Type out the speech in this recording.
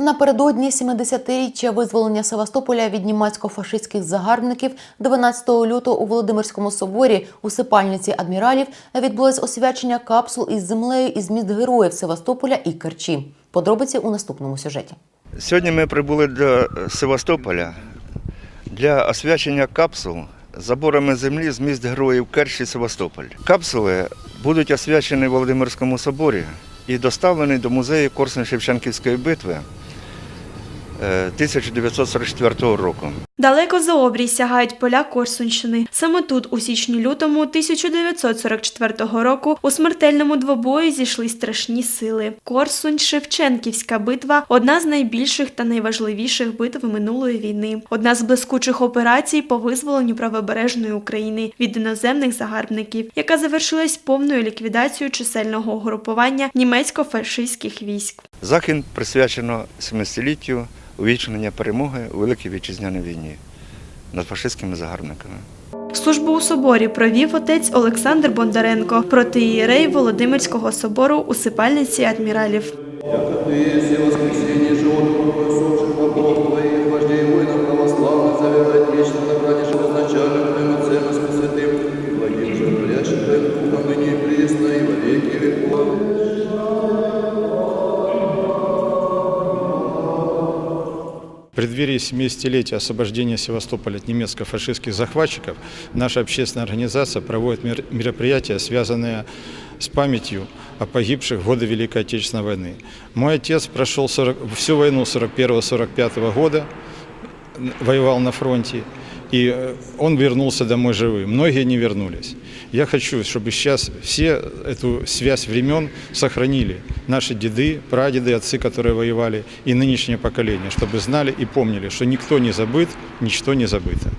Напередодні 70-річчя визволення Севастополя від німецько-фашистських загарбників 12 лютого у Володимирському соборі у сипальниці адміралів відбулось освячення капсул із землею із міст героїв Севастополя і Керчі. Подробиці у наступному сюжеті. Сьогодні ми прибули до Севастополя для освячення капсул заборами землі з міст героїв Керчі Севастополь. Капсули будуть освячені Володимирському соборі і доставлені до музею Корсун-Шевченківської битви 1944 року. Далеко за обрій сягають поля Корсунщини. Саме тут, у січні-лютому 1944 року, у смертельному двобої зійшли страшні сили. Корсунь-Шевченківська битва одна з найбільших та найважливіших битв минулої війни, одна з блискучих операцій по визволенню правобережної України від іноземних загарбників, яка завершилась повною ліквідацією чисельного угрупування німецько-фашистських військ. Захід присвячено 70-літтю увічнення перемоги у Великій Вітчизняній війні над фашистськими загарбниками. Службу у соборі провів отець Олександр Бондаренко, протиєрей Володимирського собору у сипальниці адміралів. Яко ты есть и воскресение животных усопших богов твоих, вождей воинов православных, завета вечно на грани живозначальных твоим Отцем и Святым, и благим животворящим твоим Духом, ныне и присно, и во веки веков. Преддверии 70-летия освобождения Севастополя от немецко-фашистских захватчиков наша общественная организация проводит мер- мероприятия, связанные с памятью о погибших в годы Великой Отечественной войны. Мой отец прошел 40 всю войну 41-45 года, воевал на фронте, и э, он вернулся домой живым. Многие не вернулись. Я хочу, чтобы сейчас все эту связь времен сохранили. Наши деды, прадеды, отцы, которые воевали, и нынешнее поколение, чтобы знали и помнили, что никто не забыт, ничто не забыто.